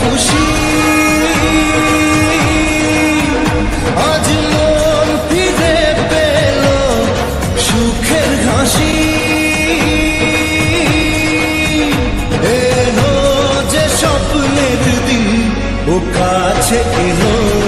খুশি। আজ মন ফিরে সুখের ঘাসি এলো যে ও কাছে এলো।